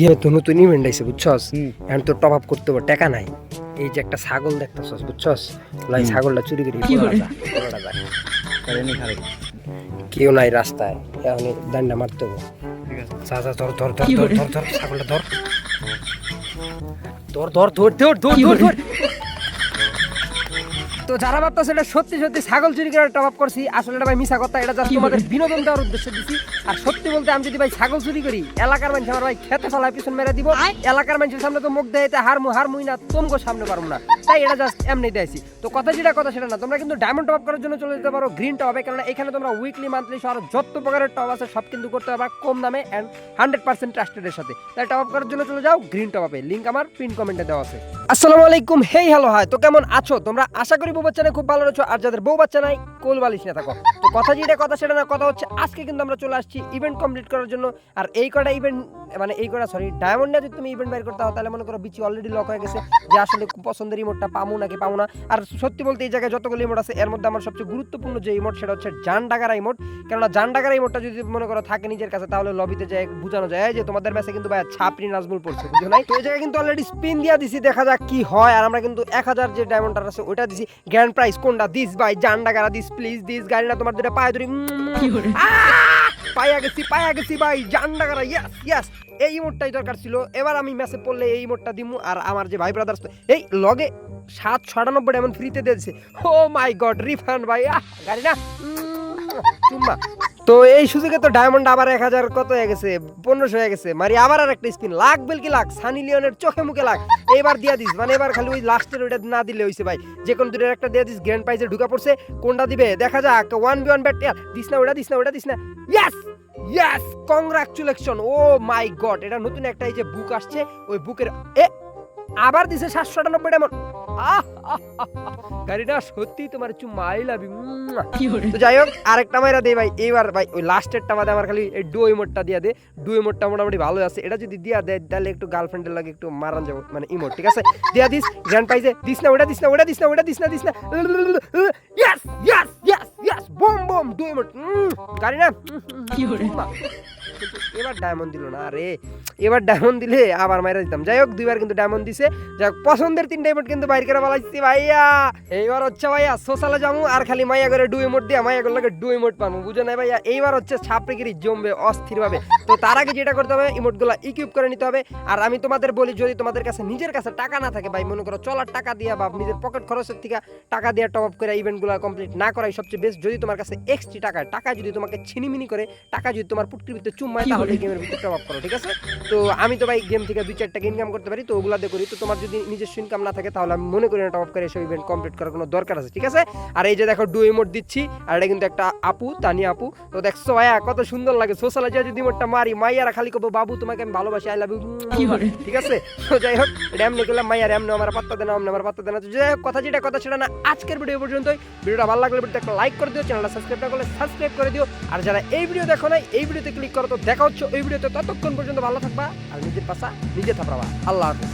গিয়ে তো নতুন ইভেন্ট আইসে বুঝছস? এখন তো টপ আপ করতে হবে টাকা নাই। এই যে একটা ছাগল দেখতেছস বুঝছস? লাই ছাগলটা চুরি করে। কেউ নাই রাস্তায়। এখন দান্ডা মারতে হবে। ধর ধর ধর ধর ধর ধর ছাগলটা ধর। ধর ধর ধর ধর ধর ধর ধর। তো যারা ভাবতেছে এটা সত্যি সত্যি ছাগল চুরি করে টপ আপ করছি আসলে এটা ভাই মিশা কথা এটা জাস্ট তোমাদের বিনোদন দেওয়ার উদ্দেশ্যে দিছি। আর সত্যি বলতে আমি যদি ভাই ছাগল চুরি করি এলাকার মানুষ আমার ভাই খেতে ফেলায় পিছন মেরে দিব। এলাকার মানুষের সামনে তো মুখ দেয় হারমু হারমুই না তোমগো সামনে পারব না। তাই এটা জাস্ট এমনি দিয়েছি তো কথা যেটা কথা সেটা না তোমরা কিন্তু ডায়মন্ড টপ করার জন্য চলে যেতে পারো গ্রিন টপে কারণ এখানে তোমরা উইকলি মান্থলি সহ যত প্রকারের টপ আছে সব কিন্তু করতে পারবা কম দামে এন্ড হান্ড্রেড পার্সেন্ট ট্রাস্টেডের সাথে। তাই টপ করার জন্য চলে যাও গ্রিন টপে লিঙ্ক আমার পিন কমেন্টে দেওয়া আছে। আসসালামু আলাইকুম হেই হ্যালো হাই তো কেমন আছো? তোমরা আশা করি বউ বাচ্চা নিয়ে খুব ভালো রয়েছো, আর যাদের বউ বাচ্চা নাই, কোল বালিশ না থাকো। তো কথা যেটা কথা সেটা না, কথা হচ্ছে, আজকে কিন্তু আমরা চলে আসছি ইভেন্ট কমপ্লিট করার জন্য, আর এই কটা ইভেন্ট মানে এই কটা সরি ডায়মন্ডে যদি তুমি ইভেন্ট বের করতে হও তাহলে মনে করো বিচি অলরেডি লক হয়ে গেছে যে আসলে পছন্দের ইমোটটা পামু নাকি পামু না। আর সত্যি বলতে এই জায়গায় যতগুলো ইমোট আছে এর মধ্যে আমার সবচেয়ে গুরুত্বপূর্ণ যে ইমোট সেটা হচ্ছে জান ডাগারা ইমোট কেননা জান ডাগারা ইমোটটা যদি মনে করো থাকে নিজের কাছে তাহলে লবিতে যায় বোঝানো যায় যে তোমাদের ম্যাচে কিন্তু ভাই ছাপরি নাজমুল পড়ছে বুঝছ নাই? তো এই জায়গায় কিন্তু অলরেডি স্পিন দিয়া দিছি দেখা যাক কি হয়। আর আমরা কিন্তু এক হাজার যে ডায়মন্ডটা আছে ওটা দিছি। গ্র্যান্ড প্রাইস কোনটা? দিস ভাই জান ডাগারা দিস প্লিজ দিস গাড়িটা তোমার দুটা পায়ে ধরি! পায়া গেছি পায়া গেছি ভাই, জান করা ইয়াস ইয়াস এই ইমোটটাই দরকার ছিল। এবার আমি ম্যাচে পড়লে এই ইমোটটা দিমু। আর আমার যে ভাই ব্রাদার্স এই লগে সাত ছটানব্বই এমন ফ্রিতে দিয়েছে। ও মাই গড রিফান্ড ভাই, আহ, গাড়ি না। তো এই সুযোগে তো ডায়মন্ড আবার এক হাজার কত হয়ে গেছে? পনেরোশো হয়ে গেছে। মারি, আবার আর একটা স্পিন লাখ বেল কি লাখ, সানি লিওনের চোখে মুখে লাখ। এবার দিয়া দিস মানে এবার খালি ওই লাস্টের ওইটা না দিলে হইছে ভাই। যে কোনো দুটোর একটা দিয়ে দিস গ্র্যান্ড প্রাইজে ঢুকা পড়ছে। কোনটা দিবে? দেখা যাক one B one bat this না ওটা দিস না ওটা দিস না। ইয়াস ইয়াস কংগ্রাচুলেশন ও মাই গড এটা নতুন একটা এই যে বুক আসছে, ওই বুকের এ, আবার দিছে সাতশো আটানব্বই আহ। গাড়িটা সত্যি তোমার চুম্মা আই লাভ তো যাই হোক আরেকটা মাইরা দে ভাই এইবার ভাই ওই লাস্টেরটা বাদে আমার খালি এই ডু ইমোটটা দিয়া দে। ডু ইমোটটা মোটামুটি ভালো আছে। এটা যদি দিয়া দেয় তাহলে একটু গার্লফ্রেন্ডের লাগে একটু মারান যাব মানে ইমোট ঠিক আছে? দিয়া দিস গ্র্যান্ড পাইজে দিস না ওটা দিস না ওটা দিস না ওটা দিস না দিস না। Yes yes yes yes boom boom do emote গাড়ি না? এবার ডায়মন্ড দিল না আরে। এবার ডায়মন্ড দিলে আবার মাইরা দিতাম। যাই হোক দুইবার কিন্তু ডায়মন্ড দিছে। যাই হোক পছন্দের তিন ডায়মন্ড কিন্তু বাইর করে বলাইছি ভাইয়া। এইবার হচ্ছে ভাইয়া সোশ্যালে যামু আর খালি মাইয়া করে ডু ইমোট দিয়ে মাইয়া করে লাগে ডু ইমোট পাবো বুঝো না ভাইয়া? এইবার হচ্ছে ছাপড়িগিরি জমবে অস্থির ভাবে তো তার আগে যেটা করতে হবে ইমোটগুলো ইকুইপ করে নিতে হবে। আর আমি তোমাদের বলি যদি তোমাদের কাছে নিজের কাছে টাকা না থাকে ভাই মনে করো চলার টাকা দিয়া বা নিজের পকেট খরচের থেকে টাকা দিয়ে টপ আপ করে ইভেন্টগুলো কমপ্লিট না করাই সবচেয়ে বেস্ট যদি তোমার কাছে এক্সট্রি টাকা টাকা যদি তোমাকে ছিনিমিনি করে টাকা যদি তোমার পুটকির ভিতরে চুম্মায় তাহলে গেমের ভিতরে টপ আপ করো ঠিক আছে? তো আমি তো ভাই গেম থেকে দুই চার টাকা ইনকাম করতে পারি তো ওগুলা করি। তো তোমার যদি নিজস্ব ইনকাম না থাকে তাহলে আমি মনে করি না টপ আপ করে এসব ইভেন্ট কমপ্লিট করার কোনো দরকার আছে ঠিক আছে? আর এই যে দেখো ডু ইমোট দিচ্ছি আর এটা কিন্তু একটা আপু তানি আপু। তো দেখছ ভাইয়া কত সুন্দর লাগে। সোশ্যালে যে যদি ইমোটটা মারি মাইয়ারা খালি কবো বাবু তোমাকে আমি ভালোবাসি আই লাভ ইউ ঠিক আছে? তো যাই হোক এটা এমনি করলাম মাইয়ার এমনি আমার পাত্তা দেনা এমনি আমার পাত্তা দেনা তো যাই হোক কথা যেটা কথা সেটা না আজকের ভিডিও পর্যন্তই। ভিডিওটা ভালো লাগলে ভিডিওটা একটা লাইক করে দিও চ্যানেলটা সাবস্ক্রাইব না করলে সাবস্ক্রাইব করে দিও। আর যারা এই ভিডিও দেখো নাই এই ভিডিওতে ক্লিক করো তো দেখা হচ্ছে ওই ভিডিওতে ততক্ষণ পর্যন্ত ভালো থাকবা। আর নিজের পাশা নিজে থাকবা আল্লাহ হাফিজ